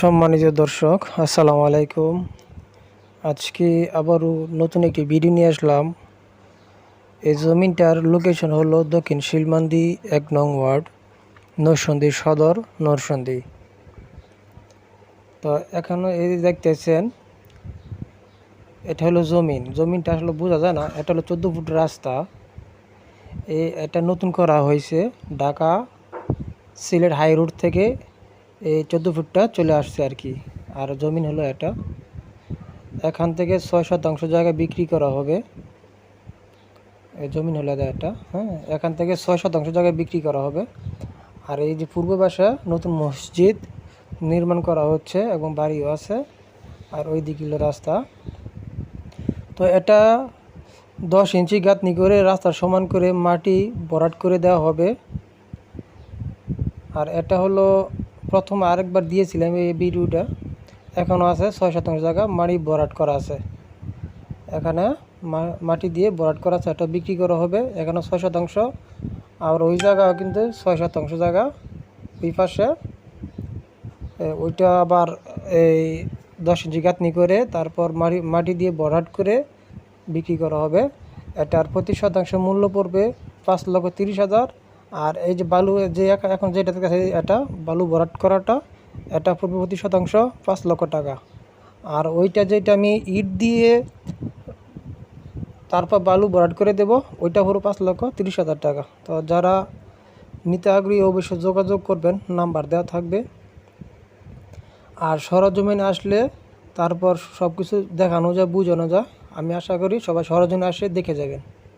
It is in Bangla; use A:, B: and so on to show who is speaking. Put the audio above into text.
A: সম্মানিত দর্শক, আসসালামু আলাইকুম। আজকে আবারও নতুন একটি ভিডিও নিয়ে আসলাম। এই জমিনটার লোকেশন হলো দক্ষিণ শিলমান্দি, এক নং ওয়ার্ড, নরসন্দী সদর, নরসন্দি। তো এখনও এই দেখতেছেন, এটা হলো জমিন। জমিনটা আসলে বোঝা যায় না, এটা হলো চোদ্দ ফুট রাস্তা। এই এটা নতুন করা হয়েছে ঢাকা সিলেট হাই রোড থেকে। এই চোদ্দ ফুটটা চলে আসছে আর কি। আর জমিন হলো এটা। এখান থেকে ছয় শতাংশ জায়গা বিক্রি করা হবে। জমিন হলো এটা হ্যাঁ? এখান থেকে ছয় শতাংশ জায়গা বিক্রি করা হবে। আর এই যে পূর্ব পাশে নতুন মসজিদ নির্মাণ করা হচ্ছে এবং বাড়িও আছে। আর ওই দিকে রাস্তা। তো এটা দশ ইঞ্চি গাঁথনি করে রাস্তা সমান করে মাটি ভরাট করে দেওয়া হবে। আর এটা হলো প্রথম আরেকবার দিয়েছিলাম এই ভিডিওটা। এখনও আছে ছয় শতাংশ জায়গা মাটি ভরাট করা আছে। এখানে মাটি দিয়ে ভরাট করা আছে এটা বিক্রি করা হবে, এখানে ছয় শতাংশ। আর ওই জায়গা কিন্তু ছয় শতাংশ জায়গা। ওই পাশে ওইটা আবার এই দশ ইঞ্চি গাঁথনি করে, তারপর মাটি মাটি দিয়ে ভরাট করে বিক্রি করা হবে। এটার প্রতি শতাংশ মূল্য পড়বে পাঁচ লক্ষ তিরিশ হাজার। আর এই যে বালু যে এখন যেটা কাছে এটা বালু ভরাট করাটা, এটা পড়বে প্রতি শতাংশ পাঁচ লক্ষ টাকা। আর ওইটা যেটা আমি ইট দিয়ে তারপর বালু ভরাট করে দেব, ওইটা হলো পাঁচ লক্ষ তিরিশ হাজার টাকা। তো যারা নিতে আগ্রহী, অবশ্যই যোগাযোগ করবেন, নাম্বার দেওয়া থাকবে। আর সরজমিনে আসলে তারপর সব কিছু দেখানো যায়, বোঝানো যায়। আমি আশা করি সবাই সরজমিনে আসে দেখে যাবেন।